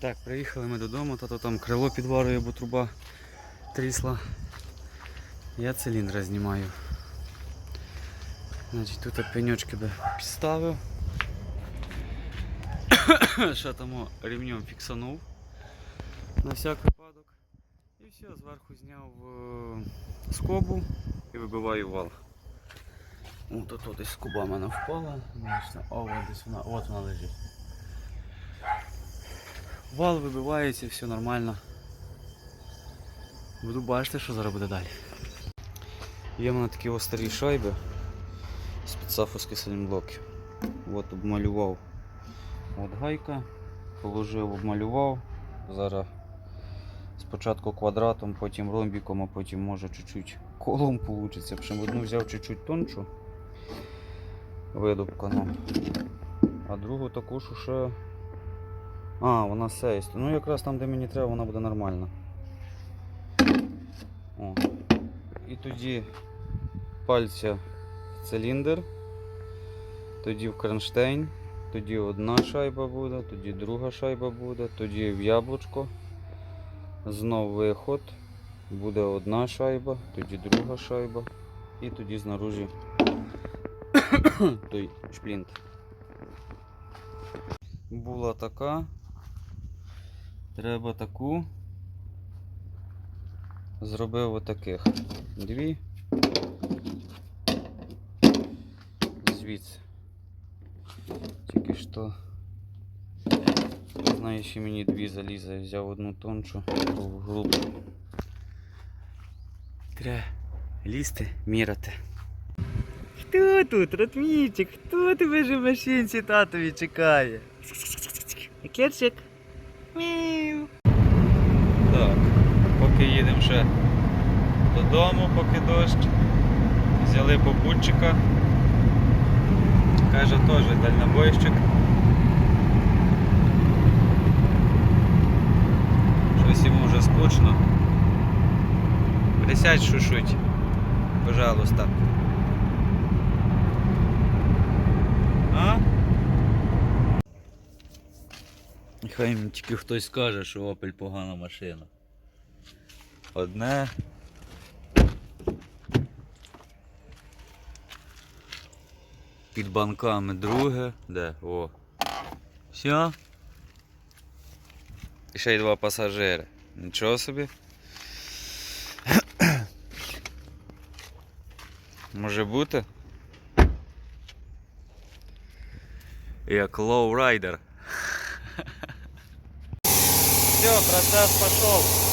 Так, приїхали ми додому, тато там крило підварює, бо труба трісла. Я циліндра знімаю. Значить, тут пеньочки би підставив. Ще там о, ремнем фіксанув на всяк випадок. І все, зверху зняв е, скобу і вибиваю вал. О, тут от десь скоба мене впала. О, от десь вона, от вона лежить. Вал вибивається, все нормально. Буду бачити, що зараз буде далі. Є в мене такі ось старі шайби з підсафовських салімблоків. От обмалював от гайка, положив, обмалював. Зараз спочатку квадратом, потім ромбіком, а потім може чуть-чуть колом вийде. Причому одну взяв чуть-чуть тоншу видобкану, а другу таку ще а, вона сейст. Ну якраз там, де мені треба, вона буде нормальна. О. І тоді пальця в циліндр, тоді в кронштейн, тоді одна шайба буде, тоді друга шайба буде, тоді в яблучко. Знов виход. Буде одна шайба, тоді друга шайба. І тоді знаружі той шплінт. Була така. Треба таку. Зробив отаких. Дві. Звідси. Тільки що. Знаю, ще мені дві залізе. Взяв одну тоншу, другу грубу. Треба лізти, міряти. Хто тут, Ратмійчик? Хто тебе ж в машинці татові чекає? Кірчик. Мяу. Так, поки їдемо додому, поки дощ. Взяли попутчика. Каже теж дальнобойщик. Щось йому вже скучно. Присядь шушуть, пожалуйста. А? Хай мені тільки хтось скаже, що Opel погана машина. Одне. Під банками друге. Де? О. Все. І ще й два пасажири. Нічого собі. Може бути? Як лоурайдер. Все, процесс пошел.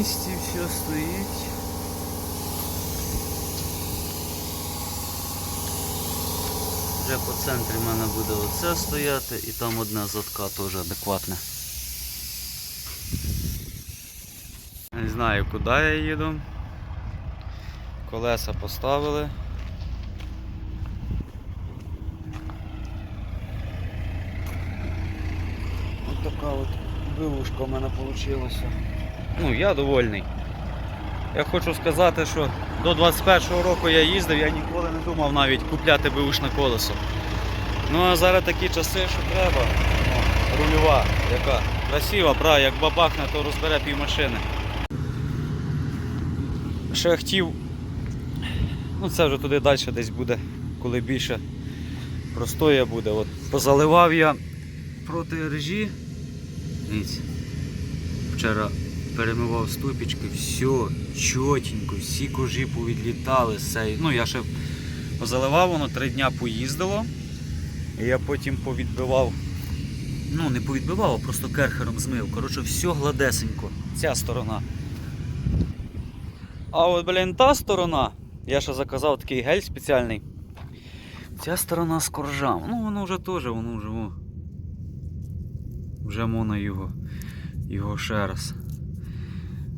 Місці, все стоїть. Вже по центрі в мене буде оце стояти і там одна задка теж адекватна. Не знаю куди я їду. Колеса поставили. Ось така от вилушка в мене вийшла. Ну, я довольний. Я хочу сказати, що до 21-го року я їздив, я ніколи не думав навіть купляти беушне колесо. Ну а зараз такі часи, що треба. О, рульова, яка красива, пра, як бабахне, то розбере пів машини. Ще хотів. Ну це вже туди далі десь буде, коли більше простоя буде. От позаливав я проти режі. Вчора перемивав ступічки, все чотенько, всі кожі повідлітали. Все. Ну я ще заливав, воно три дня поїздило. І я потім повідбивав Ну, не повідбивав, а просто керхером змив. Коротше, все гладесенько. Ця сторона. А от, блін, та сторона. Я ще заказав такий гель спеціальний. Ця сторона з коржам. Ну, воно вже теж, воно вже. Вже можна його, його ще раз.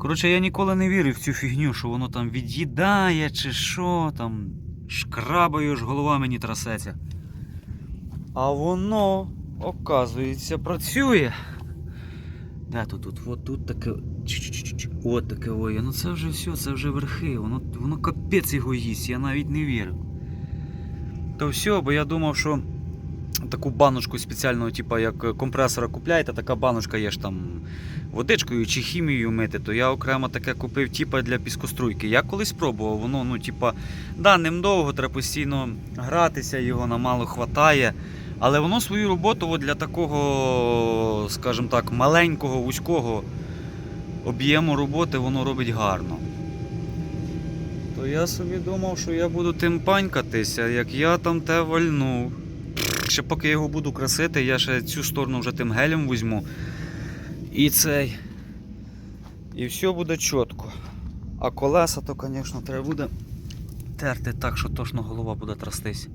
Коротше, я ніколи не вірив в цю фігню, що воно там від'їдає чи що там. Шкрабаю ж голова мені трасеться. А воно, оказується, працює. Де тут? От тут таке. От таке ой. Ну це вже все, це вже верхи. Воно, воно капець його їсть, я навіть не вірив. То все, бо я думав, що таку баночку спеціального, типу, як компресора купляєте, така баночка є ж там водичкою чи хімією мити, то я окремо таке купив, типа для піскоструйки. Я колись пробував, воно, ну, типа, да, ним довго, треба постійно гратися, його на мало хватає. Але воно свою роботу от для такого, скажімо так, маленького, вузького об'єму роботи воно робить гарно. То я собі думав, що я буду тим панькатися, як я там те вальнув. Ще поки я його буду красити, я ще цю сторону вже тим гелем візьму. І цей. І все буде чітко. А колеса, то, звісно, треба буде терти так, що точно голова буде трястись.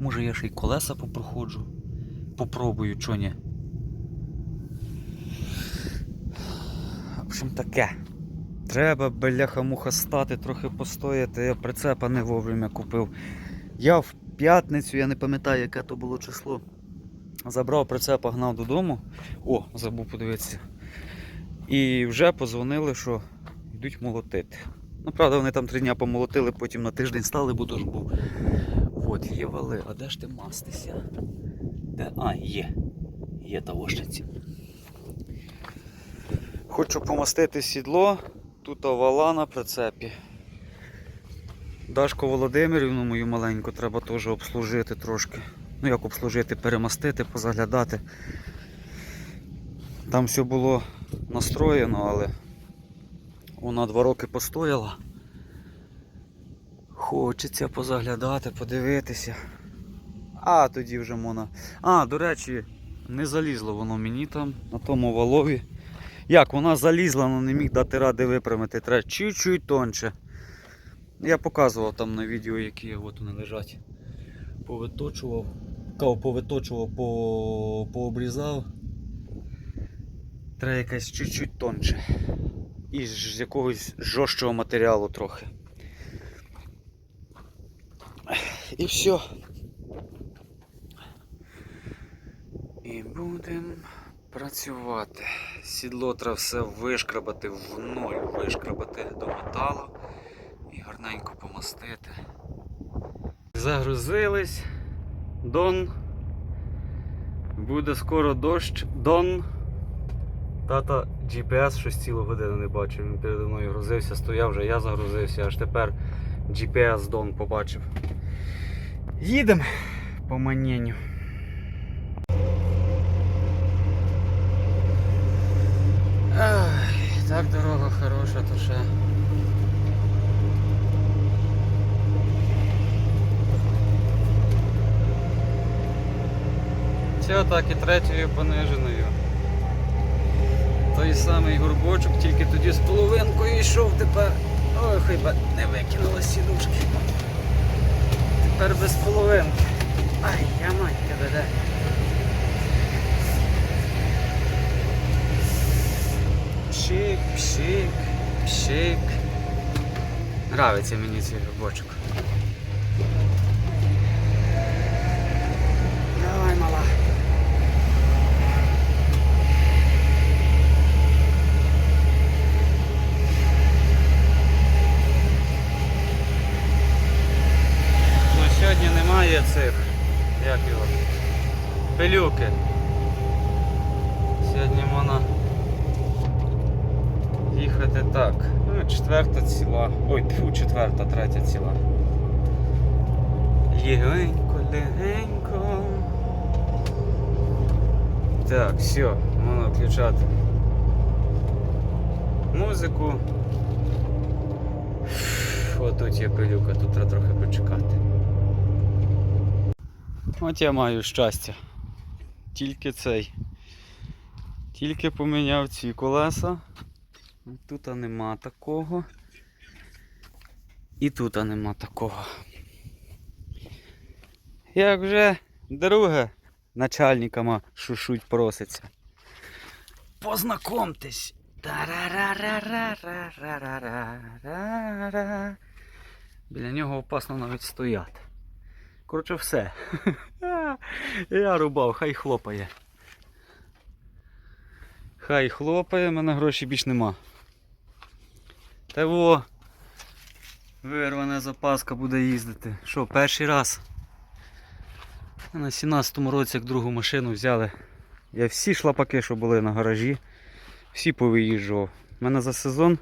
Може я ще й колеса попроходжу. Попробую, чо ні. В общем таке. Треба, бляха-муха, стати, трохи постояти. Я прицепа не вовремя купив. Я в п'ятницю, я не пам'ятаю, яке то було число. Забрав прицепа, гнав додому. О, забув подивитися. І вже позвонили, що йдуть молотити. Ну, правда, вони там три дня помолотили, потім на тиждень стали, бо ж був. От, є вали. А де ж ти мастися? Де? А, є. Є тавошниці. Хочу помастити сідло. Тут вала на прицепі. Дашку Володимирівну мою маленьку треба теж обслужити трошки. Ну як обслужити, перемастити, позаглядати. Там все було настроєно, але вона два роки постояла. Хочеться позаглядати, подивитися. А тоді вже можна. А, до речі, не залізло воно мені там на тому валові. Як вона залізла, але не міг дати ради випрямити. Треба чуть-чуть тонше. Я показував там на відео, які от вони лежать. Повиточував. Кав повиточував, по... пообрізав. Треба якась чуть-чуть тонше. І з якогось жорсткого матеріалу трохи. І все. І будемо працювати. Сідло треба все вишкрабати в ноль, вишкрабати до металу і гарненько помастити. Загрузились. Дон. Буде скоро дощ. Дон. Тата GPS щось цілу годину не бачив. Він передо мною грузився, стояв вже, я загрузився, аж тепер GPS Дон побачив. Їдемо по маненню. Так дорога хороша, то ще. Все так і третьою пониженою. Той самий горбочок, тільки тоді з половинкою йшов тепер. Ой, хіба не викинула сідушки. Тепер без половинки. Ай, я матька веде. Пшик, пшик, пшик. Нравиться мені цей горбочок. Давай, мала. Ну сьогодні немає цих, як його, пилюки. Сьогодні можна їхати так. Ну, четверта ціла. Ой, тьфу, четверта, третя ціла. Легенько, легенько. Так, все, можна включати музику. От тут є пилюка, тут треба трохи почекати. От я маю щастя тільки цей. Тільки поміняв ці колеса. Тут нема такого. І тут нема такого. Як вже друге начальниками шушуть проситься. Познакомтесь! Біля нього опасно навіть стояти. Коротше, все. Я рубав, хай хлопає. Хай хлопає, в мене грошей більш нема. Та во. Вирвана запаска буде їздити. Що, перший раз? На 17-му році, як другу машину взяли. Я всі шлапаки, що були на гаражі, всі повиїжджував. У мене за сезон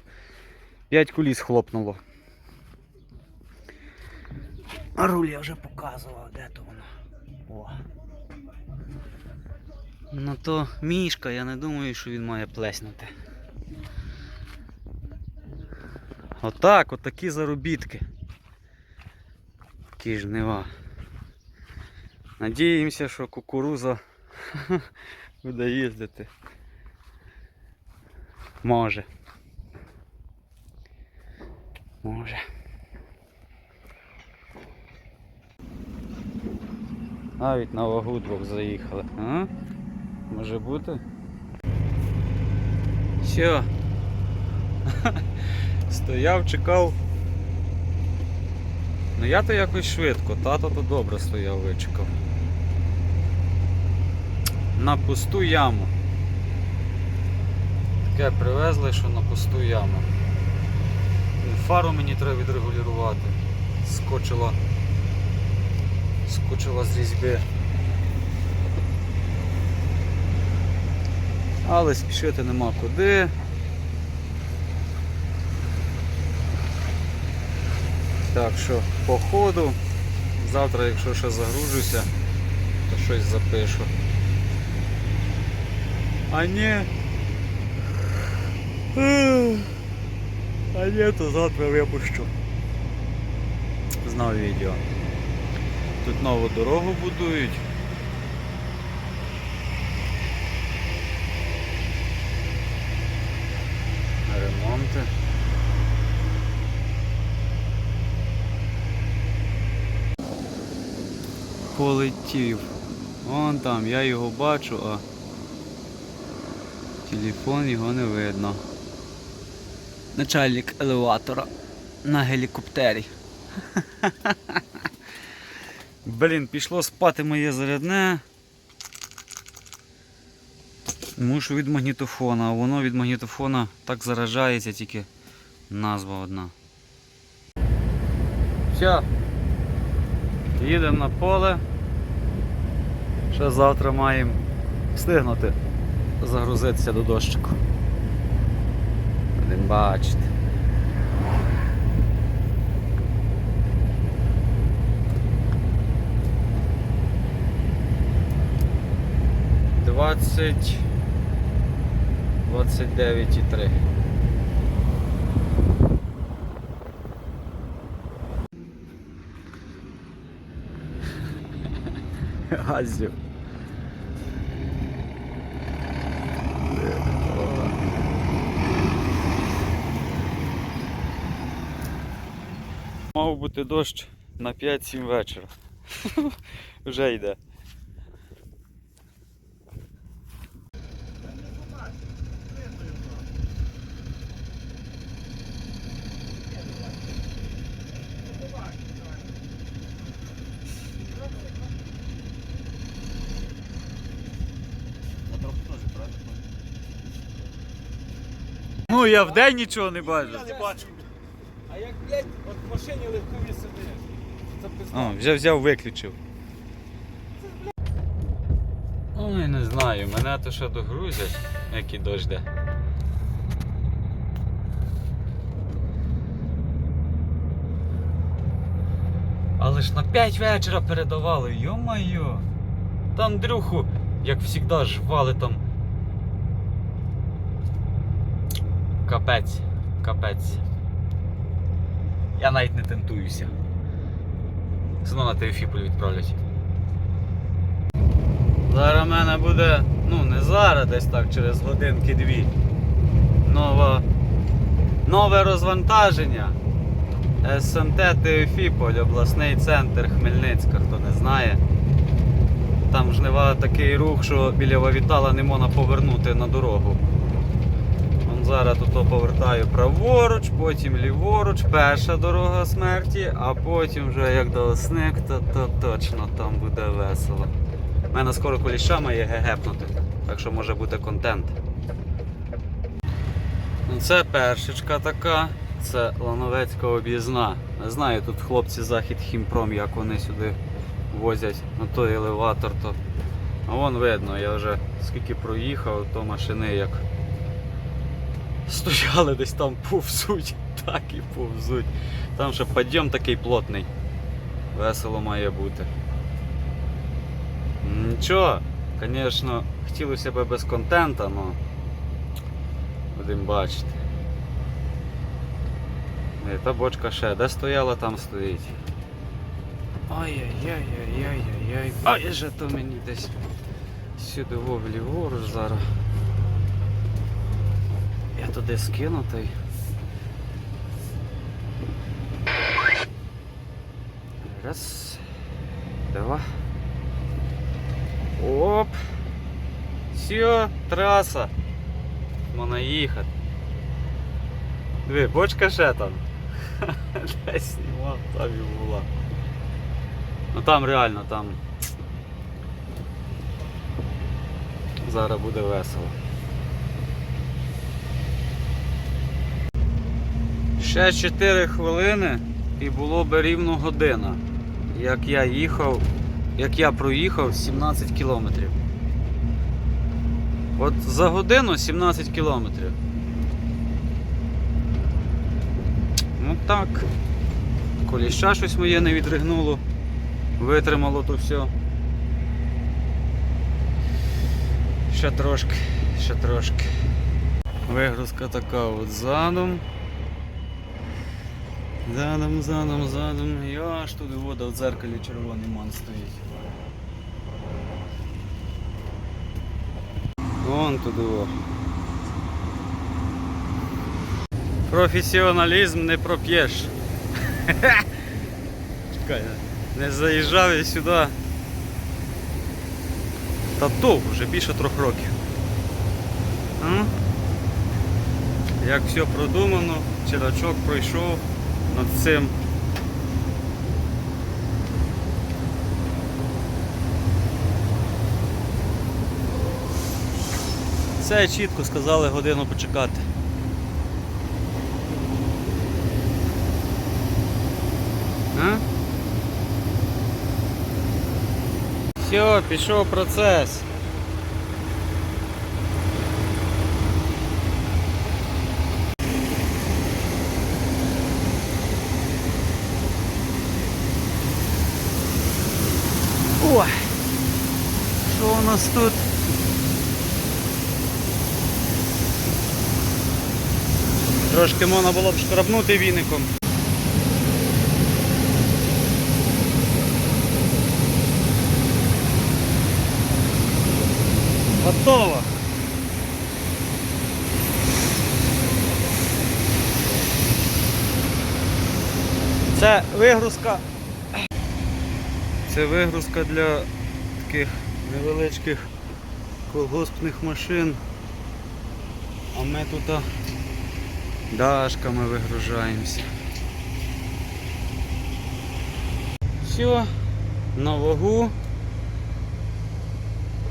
5 куліс хлопнуло. Руль я вже показував, де то воно. О. Ну то мішка, я не думаю, що він має плеснути. Отак, отакі заробітки. Такі жнива. Надіємося, що кукуруза буде їздити. Може. Може. Навіть на вагу двох заїхали. А? Може бути? Все. Стояв, чекав. Ну я то якось швидко, тато то добре стояв, вичекав. На пусту яму. Таке привезли, що на пусту яму. Фару мені треба відрегулювати. Скочила. Скочила з різьби. Але спішити нема куди. Так що по ходу, завтра, якщо ще загружуся, то щось запишу. А ні. А ні, то завтра випущу. Знав відео. Тут нову дорогу будують. Ремонти. Полетів. Вон там, я його бачу, а телефон його не видно. Начальник елеватора на гелікоптері. Блін, пішло спати моє зарядне. Мушу від магнітофона, а воно від магнітофона так заражається, тільки назва одна. Все. Їдемо на поле. Ще завтра маємо встигнути загрузитися до дощику. Будемо бачити. Двадцять двадцять дев'ять і три. Газів. Мав бути дощ на 5-7 вечора. Вже йде. Ну я вдень нічого не бачу. Я не бачу. А як, блядь, от в машині легкові сидиш. Це пизда. О, взяв, взяв, виключив. Ой, не знаю, мене то ще догрузять, як і дожде. Але ж на 5 вечора передавали, йо-майо. Там Дрюху, як завжди, жвали там. Капець, капець. Я навіть не тентуюся. Знову на Теофіполь відправлять. Зараз в мене буде, ну не зараз десь так через годинки-дві. Нова... Нове розвантаження. СМТ Теофіполь, обласний центр Хмельницька, хто не знає. Там жнива такий рух, що біля Вавітала не можна повернути на дорогу. Зараз тут повертаю праворуч, потім ліворуч, перша дорога смерті, а потім вже як до Осник, то, то точно там буде весело. У мене скоро коліша має гегепнути, так що може бути контент. Ну, Це першечка така, це Лановецька об'їзна. Не знаю, тут хлопці Захід Хімпром, як вони сюди возять на той елеватор, то. А вон видно, я вже скільки проїхав, то машини як стояли десь там повзуть, так і повзуть. Там ще підйом такий плотний. Весело має бути. Нічого, звісно, хотілося б без контента, але будемо бачити. Е, Та бочка ще де стояла, там стоїть. Ай-яй-яй-яй-яй-яй. Ай, же то мені десь сюди вов ліворуч зараз. Туди скинутий. Раз. Два. Оп. Все, траса. Можна їхати. Диви, бочка ще там. Десь знімав, там і була. Ну там реально там. Зараз буде весело. Ще 4 хвилини і було би рівно година. Як я їхав, як я проїхав 17 кілометрів. От за годину 17 кілометрів. Ну так. Коліща щось моє не відригнуло. Витримало то все. Ще трошки, ще трошки. Вигрузка така от задом. Задом, задом, задом. І аж туди вода в дзеркалі червоний ман стоїть. Вон туди. О. Професіоналізм не проп'єш. Чекай, не заїжджав я сюди. Та довго, вже більше трьох років. М? Як все продумано, чирачок пройшов над цим. Це чітко сказали годину почекати. А? Все, пішов процес. Ой, що у нас тут? Трошки можна було б шкрабнути віником. Готово. Це вигрузка. Це вигрузка для таких невеличких колгоспних машин. А ми тут дашками вигружаємося. Все, на вагу.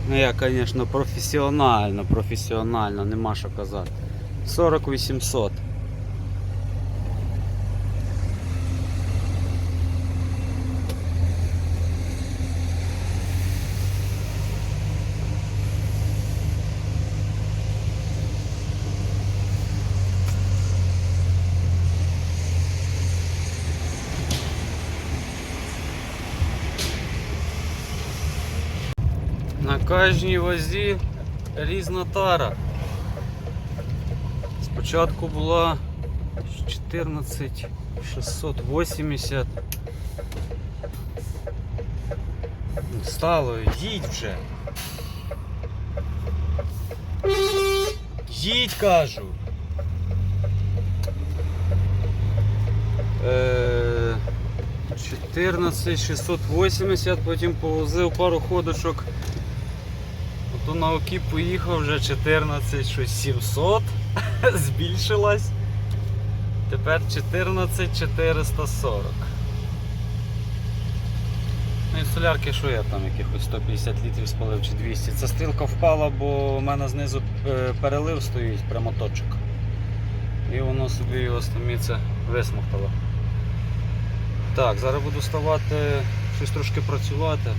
Ну я, звісно, професіонально, професіонально, нема що казати. 4800. На кожній вазі різна тара. Спочатку була 14 680. Стало, їдь вже. Їдь, кажу. Е, 14 680, потім повозив пару ходочок. Ото на окі поїхав вже 14 щось 700, збільшилась. Тепер 14 440. Ну і солярки, що я там якихось 150 літрів спалив чи 200. Ця стрілка впала, бо в мене знизу е, перелив стоїть прямоточок. І воно собі його стоміться висмоктало. Так, зараз буду ставати, щось трошки працювати.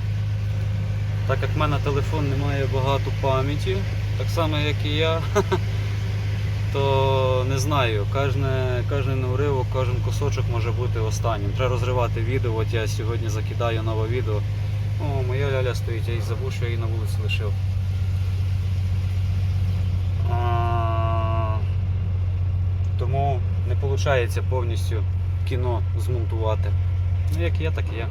Так як в мене телефон не має багато пам'яті, так само як і я, то не знаю, кожен уривок, кожен кусочок може бути останнім. Треба розривати відео. От я сьогодні закидаю нове відео. О, моя ляля стоїть, я її забув, що я її на вулиці лишив. Тому не виходить повністю кіно змонтувати. Ну, як є, так і є.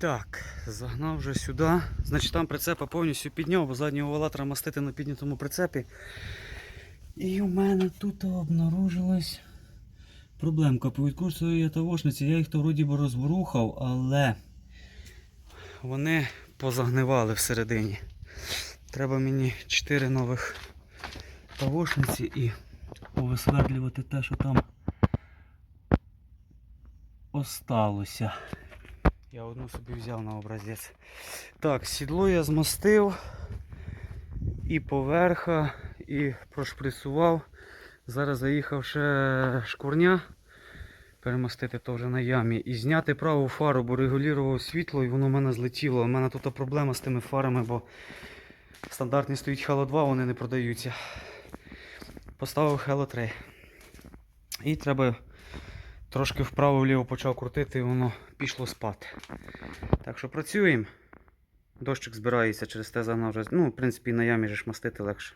Так, загнав вже сюди. Значить там прицепа повністю підняв, бо заднього вала треба мастити на піднятому прицепі. І у мене тут обнаружилась проблемка. По відкрутці тавошниці я їх то вроді би розворухав, але вони позагнивали всередині. Треба мені 4 нових тавошниці і повисвердлювати те, що там осталося. Я одну собі взяв на образець. Так, сідло я змастив і поверха, і прошприцював. Зараз заїхав ще шкурня. Перемастити то вже на ямі. І зняти праву фару, бо регулював світло і воно в мене злетіло. У мене тут проблема з тими фарами, бо стандартні стоїть Halo 2, вони не продаються. Поставив Halo 3. І треба трошки вправо-вліво почав крутити і воно пішло спати. Так що працюємо. Дощик збирається через те загнав. Ну, в принципі, на ямі ж мастити легше.